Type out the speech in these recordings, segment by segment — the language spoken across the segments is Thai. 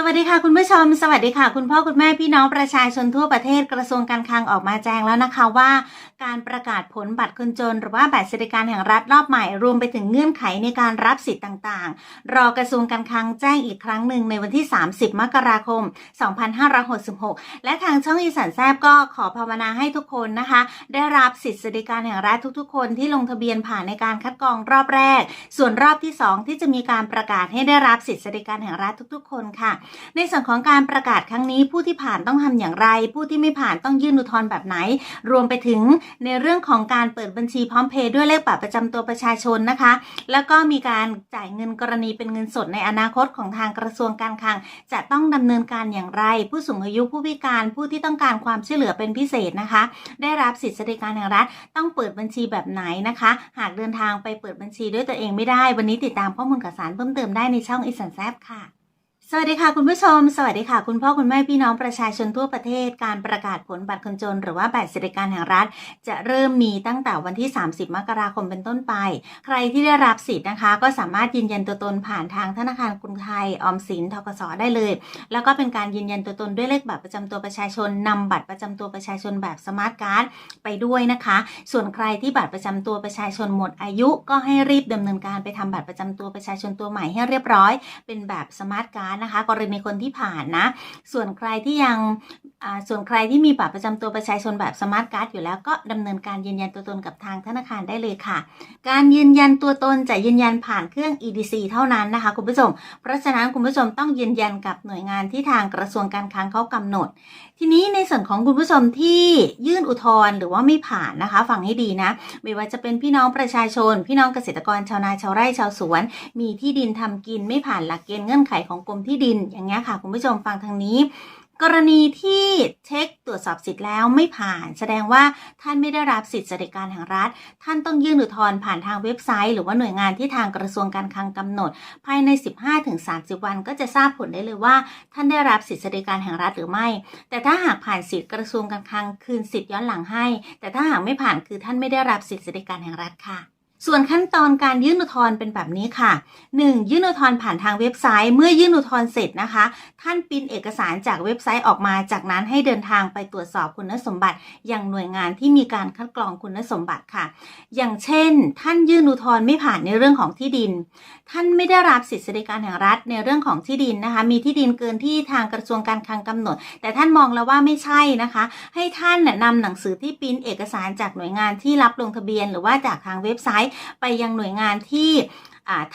สวัสดีค่ะคุณผู้ชม สวัสดีค่ะ คุณพ่อคุณแม่พี่น้องประชาชนทั่วประเทศกระทรวงการคลังออกมาแจ้งแล้วนะคะว่า การประกาศผลบัตรคนจน หรือว่าบัตรสวัสดิการแห่งรัฐรอบใหม่รวมไปถึงเงื่อนไขในการรับสิทธิ์ต่างๆ รอกระทรวงการคลังแจ้งอีกครั้งหนึ่งในวันที่ 30 มกราคม 2566 และทางช่องอีสานแซบก็ขอภาวนาให้ทุกคนนะคะ ได้รับสิทธิสวัสดิการแห่งรัฐทุกๆ คนที่ลงทะเบียนผ่านในการคัดกรองรอบแรก ส่วนรอบที่ 2 ที่จะมีการประกาศให้ได้รับสิทธิสวัสดิการแห่งรัฐทุก ๆ คนค่ะในส่วนของการประกาศครั้งนี้ผู้ที่ผ่านต้องทำอย่างไร ผู้ที่ไม่ผ่านต้องยื่นอุทธรณ์แบบไหน รวมไปถึงในเรื่องของการเปิดบัญชีพร้อมเพย์ด้วยเลขบัตรประจำตัวประชาชนนะคะ แล้วก็มีการจ่ายเงินกรณีเป็นเงินสดในอนาคตของทางกระทรวงการคลัง จะต้องดำเนินการอย่างไร ผู้สูงอายุผู้พิการผู้ที่ต้องการความช่วยเหลือเป็นพิเศษนะคะ ได้รับสิทธิสวัสดิการแห่งรัฐต้องเปิดบัญชีแบบไหนนะคะ หากเดินทางไปเปิดบัญชีด้วยตัวเองไม่ได้ วันนี้ติดตามข้อมูลข่าวสารเพิ่มเติมได้ในช่องอีสันแซบค่ะ สวัสดีค่ะคุณผู้ชม สวัสดีค่ะ คุณพ่อคุณแม่พี่น้องประชาชนทั่วประเทศ การประกาศผลบัตรคนจน หรือว่าบัตรสวัสดิการแห่งรัฐ จะเริ่มมีตั้งแต่วันที่ 30 มกราคมเป็นต้นไป ใครที่ได้รับสิทธิ์นะคะ ก็สามารถยืนยันตัวตนผ่านทางธนาคารกรุงไทยออมสินทกสได้เลย แล้วก็เป็นการยืนยันตัวตนด้วยเลขบัตรประจำตัวประชาชนนำบัตรประจำตัวประชาชนแบบสมาร์ทการ์ดไปด้วยนะคะ ส่วนใครที่บัตรประจำตัวประชาชนหมดอายุ ก็ให้รีบดำเนินการไปทำบัตรประจำตัวประชาชนตัวใหม่ให้เรียบร้อย เป็นแบบสมาร์ทการ์ดนะคะ กรณีคนที่ผ่านนะ ส่วนใครที่ยังส่วนใครที่มีบัตรประจำตัวประชาชนแบบสมาร์ทการ์ดอยู่แล้วก็ดำเนินการยืนยันตัวตนกับทางธนาคารได้เลยค่ะ การยืนยันตัวตนจะยืนยันผ่านเครื่อง EDC เท่านั้นนะคะคุณผู้ชม เพราะฉะนั้นคุณผู้ชมต้องยืนยันกับหน่วยงานที่ทางกระทรวงการคลังเขากำหนด ทีนี้ในส่วนของคุณผู้ชมที่ยื่นอุทธรณ์หรือว่าไม่ผ่านนะคะฟังให้ดีนะ ไม่ว่าจะเป็นพี่น้องประชาชน พี่น้องเกษตรกรชาวนาชาวไร่ชาวสวน มีที่ดินทำกินไม่ผ่านหลักเกณฑ์เงื่อนไขของกรมที่ดินอย่างเงี้ยค่ะ คุณผู้ชมฟังทางนี้ กรณีที่เช็คตรวจสอบสิทธิ์แล้วไม่ผ่าน แสดงว่าท่านไม่ได้รับสิทธิสวัสดิการแห่งรัฐ ท่านต้องยื่นอุทธรณ์ผ่านทางเว็บไซต์ หรือว่าหน่วยงานที่ทางกระทรวงการคลังกำหนด ภายใน 15-30 วัน ก็จะทราบผลได้เลยว่า ท่านได้รับสิทธิสวัสดิการแห่งรัฐหรือไม่ แต่ถ้าหากผ่านสิทธิกระทรวงการคลังคืนสิทธิ์ย้อนหลังให้ แต่ถ้าหากไม่ผ่านคือท่านไม่ได้รับสิทธิสวัสดิการแห่งรัฐค่ะ ส่วนขั้นตอนการยื่นอุทธรณ์เป็นแบบนี้ค่ะ 1. ยื่นอุทธรณ์ผ่านทางเว็บไซต์ เมื่อยื่นอุทธรณ์เสร็จนะคะ ท่านปิ้นเอกสารจากเว็บไซต์ออกมา จากนั้นให้เดินทางไปตรวจสอบคุณสมบัติ อย่างหน่วยงานที่มีการคัดกรองคุณสมบัติค่ะ อย่างเช่น ท่านยื่นอุทธรณ์ไม่ผ่านในเรื่องของที่ดิน ท่านไม่ได้รับสิทธิสวัสดิการแห่งรัฐในเรื่องของที่ดินนะคะ มีที่ดินเกินที่ทางกระทรวงการคลังกำหนด แต่ท่านมองแล้วว่าไม่ใช่นะคะ ให้ท่านน่ะนำหนังสือที่ปิ้นเอกสารจากหน่วยงานที่รับลงทะเบียน หรือว่าจากทางเว็บไซต์ไปยังหน่วยงานที่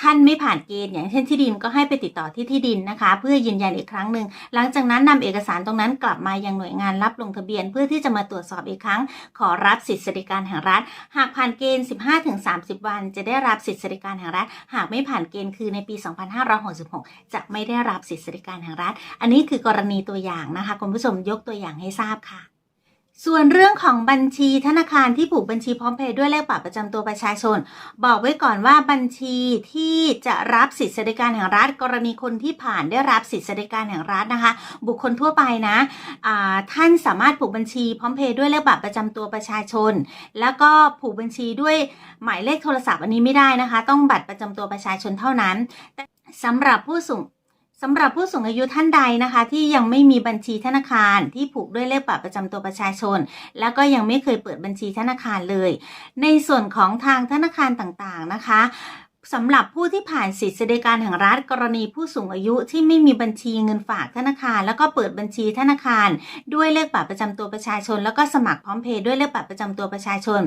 ท่านไม่ผ่านเกณฑ์อย่างเช่นที่ดินก็ให้ไปติดต่อที่ที่ดินนะคะ เพื่อยืนยันอีกครั้งหนึ่งหลังจากนั้นนำเอกสารตรงนั้นกลับมายังหน่วยงานรับลงทะเบียน เพื่อที่จะมาตรวจสอบอีกครั้ง ขอรับสิทธิสวัสดิการแห่งรัฐ หากผ่านเกณฑ์ 15-30 วัน จะได้รับสิทธิสวัสดิการแห่งรัฐ หากไม่ผ่านเกณฑ์คือในปี 2566 จะไม่ได้รับสิทธิสวัสดิการแห่งรัฐ อันนี้คือกรณีตัวอย่างนะคะคุณผู้ชมยกตัวอย่างให้ทราบค่ะ ส่วนเรื่องของบัญชีธนาคารที่ผูกบัญชีพร้อมเพย์ด้วยเลขบัตรประจำตัวประชาชน บอกไว้ก่อนว่าบัญชีที่จะรับสิทธิสวัสดิการแห่งรัฐ กรณีคนที่ผ่านได้รับสิทธิสวัสดิการแห่งรัฐนะคะ บุคคลทั่วไปนะอ่าท่านสามารถผูกบัญชีพร้อมเพย์ด้วยเลขบัตรประจำตัวประชาชน แล้วก็ผูกบัญชีด้วยหมายเลขโทรศัพท์อันนี้ไม่ได้นะคะ ต้องบัตรประจำตัวประชาชนเท่านั้นแต่สำหรับผู้สูง สำหรับผู้สูงอายุท่านใดนะคะ ที่ยังไม่มีบัญชีธนาคารที่ผูกด้วยเลขบัตรประจำตัวประชาชน แล้วก็ยังไม่เคยเปิดบัญชีธนาคารเลย ในส่วนของทางธนาคารต่างๆนะคะ สำหรับผู้ที่ผ่านสิทธิสวัสดิการแห่งรัฐกรณีผู้สูงอายุที่ไม่มีบัญชีเงินฝากธนาคาร แล้วก็เปิดบัญชีธนาคาร ด้วยเลขบัตรประจำตัวประชาชน แล้วก็สมัครพร้อมเพย์ด้วยเลขบัตรประจำตัวประชาชน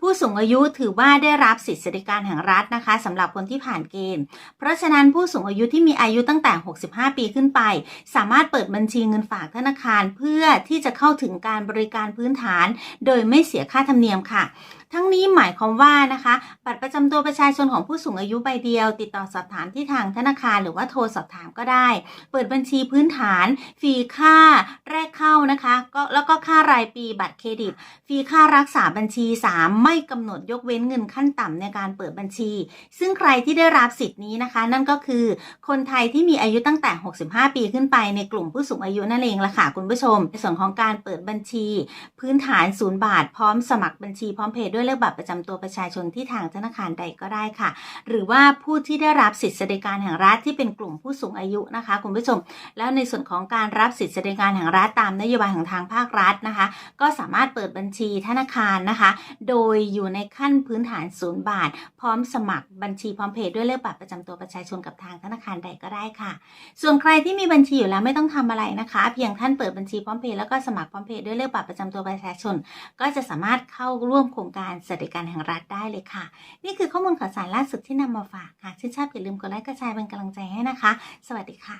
ผู้สูงอายุถือว่าได้รับสิทธิสวัสดิการแห่งรัฐนะคะสำหรับคนที่ผ่านเกณฑ์ เพราะฉะนั้นผู้สูงอายุที่มีอายุตั้งแต่ 65 ปีขึ้นไป สามารถเปิดบัญชีเงินฝากธนาคาร เพื่อที่จะเข้าถึงการบริการพื้นฐาน โดยไม่เสียค่าธรรมเนียมค่ะ ทั้งนี้หมายความว่านะคะบัตรประจำตัวประชาชนของผู้สูงอายุใบเดียว ติดต่อสอบถามที่ทางธนาคารหรือว่าโทรสอบถามก็ได้ เปิดบัญชีพื้นฐานฟรีค่าแรกเข้านะคะก็แล้วก็ค่ารายปีบัตรเครดิตฟรีค่ารักษาบัญชี 3 ไม่กำหนดยกเว้นเงินขั้นต่ำในการเปิดบัญชี ซึ่งใครที่ได้รับสิทธินี้นะคะ นั่นก็คือคนไทยที่มีอายุตั้งแต่ 65 ปีขึ้นไปในกลุ่มผู้สูงอายุนั่นเองละค่ะคุณผู้ชมในส่วนของการเปิดบัญชี พื้นฐานศูนย์บาทพร้อมสมัครบัญชีพร้อมเพย์ด้วยด้วยเลขบัตรประจำตัวประชาชนที่ทางธนาคารใดก็ได้ค่ะ หรือว่าผู้ที่ได้รับสิทธิสวัสดิการแห่งรัฐที่เป็นกลุ่มผู้สูงอายุนะคะคุณผู้ชม แล้วในส่วนของการรับสิทธิสวัสดิการแห่งรัฐตามนโยบายของทางภาครัฐนะคะ ก็สามารถเปิดบัญชีธนาคารนะคะ โดยอยู่ในขั้นพื้นฐานศูนย์บาท พร้อมสมัครบัญชีพร้อมเพย์ด้วยเลขบัตรประจำตัวประชาชนกับทางธนาคารใดก็ได้ค่ะ ส่วนใครที่มีบัญชีอยู่แล้วไม่ต้องทำอะไรนะคะ เพียงท่านเปิดบัญชีพร้อมเพย์แล้วก็สมัครพร้อมเพย์ด้วยเลขบัตรประจำตัวประชาชน ก็จะสามารถเข้าร่วมโครงการสวัสดิการแห่งรัฐได้เลยค่ะ นี่คือข้อมูลข่าวสารล่าสุดที่นำมาฝากค่ะชื่นชอบอย่าลืมกดไลค์กระจายเป็นกำลังใจให้นะคะ สวัสดีค่ะ